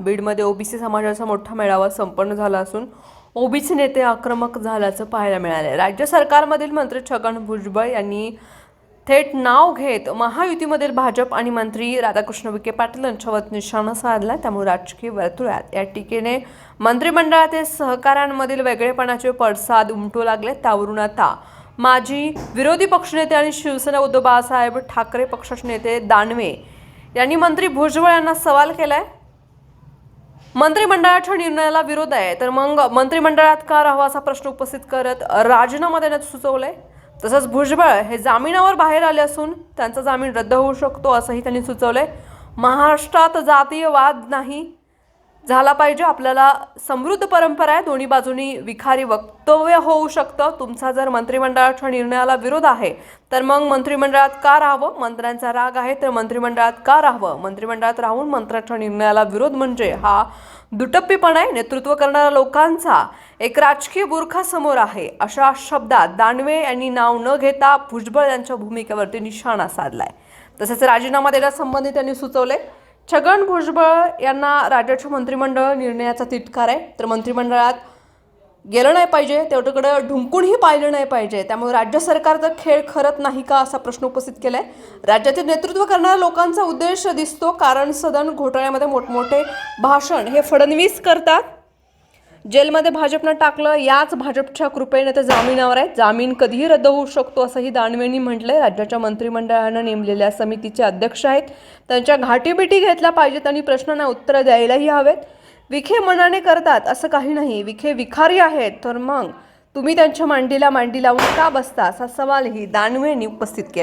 बीडमध्ये ओबीसी समाजाचा मोठा मेळावा संपन्न झाला असून ओबीसी नेते आक्रमक झाल्याचं पाहायला मिळाले राज्य सरकारमधील मंत्री छगन भुजबळ यांनी थेट नाव घेत महायुतीमधील भाजप आणि मंत्री राधाकृष्ण विखे पाटील यांच्यावर निशाणा साधला त्यामुळे राजकीय वर्तुळात या टीकेने मंत्रिमंडळातील सहकाऱ्यांमधील वेगळेपणाचे पडसाद उमटू लागले. त्यावरून आता माजी विरोधी पक्षनेते आणि शिवसेना उद्धव बाळासाहेब ठाकरे पक्षाचे नेते दानवे यांनी मंत्री भुजबळ यांना सवाल केलाय. मंत्रिमंडळाच्या निर्णयाला विरोध आहे. तर मग मंत्रिमंडळात का राहावा असा प्रश्न उपस्थित करत राजीनामा देण्याचं सुचवलंय? तसंच भुजबळ हे जामिनावर बाहेर आले असून त्यांचा जामीन रद्द होऊ शकतो असंही त्यांनी सुचवलंय. महाराष्ट्रात जातीयवाद नाही झाला पाहिजे. आपल्याला समृद्ध परंपरा आहे. दोन्ही बाजूनी विखारी वक्तव्य होऊ शकतं. तुमचा जर मंत्रिमंडळाच्या निर्णयाला विरोध आहे तर मग मंत्रिमंडळात का राहावं? मंत्र्यांचा राग आहे तर मंत्रिमंडळात का राहावं? मंत्रिमंडळात राहून मंत्र्याच्या निर्णयाला विरोध म्हणजे हा दुटप्पीपणा आहे. नेतृत्व करणाऱ्या लोकांचा एक राजकीय बुरखा समोर आहे. अशा शब्दात दानवे यांनी नाव न घेता भुजबळ यांच्या भूमिकेवरती निशाणा साधलाय. तसेच राजीनामा देण्यासंबंधी त्यांनी सुचवले छगन भुजबळ यांना राज्याच्या मंत्रिमंडळ निर्णयाचा तिटकार आहे. तर मंत्रिमंडळात गेलं नाही पाहिजे तेवढ्याकडं ढुंकूनही पाहिलं नाही पाहिजे. त्यामुळे राज्य सरकारचा खेळ खरत नाही का असा प्रश्न उपस्थित केला आहे राज्यातील नेतृत्व करणाऱ्या लोकांचा उद्देश दिसतो. कारण सदन घोटाळ्यामध्ये मोठमोठे भाषण हे फडणवीस करतात. जेलमध्ये भाजपनं टाकलं याच भाजपच्या कृपेने ते जामिनावर आहे जामीन कधीही रद्द होऊ शकतो असंही दानवेंनी म्हटलंय. राज्याच्या मंत्रिमंडळानं नेमलेल्या समितीचे अध्यक्ष आहेत. त्यांच्या घाटीबिटी घेतल्या पाहिजेत आणि प्रश्नांना उत्तरं द्यायलाही हवेत. विखे मनाने करतात असं काही नाही. विखे विखारी आहेत. तर मग तुम्ही त्यांच्या मांडीला मांडी लावून का बसता? असा सवालही दानवेंनी उपस्थित केला.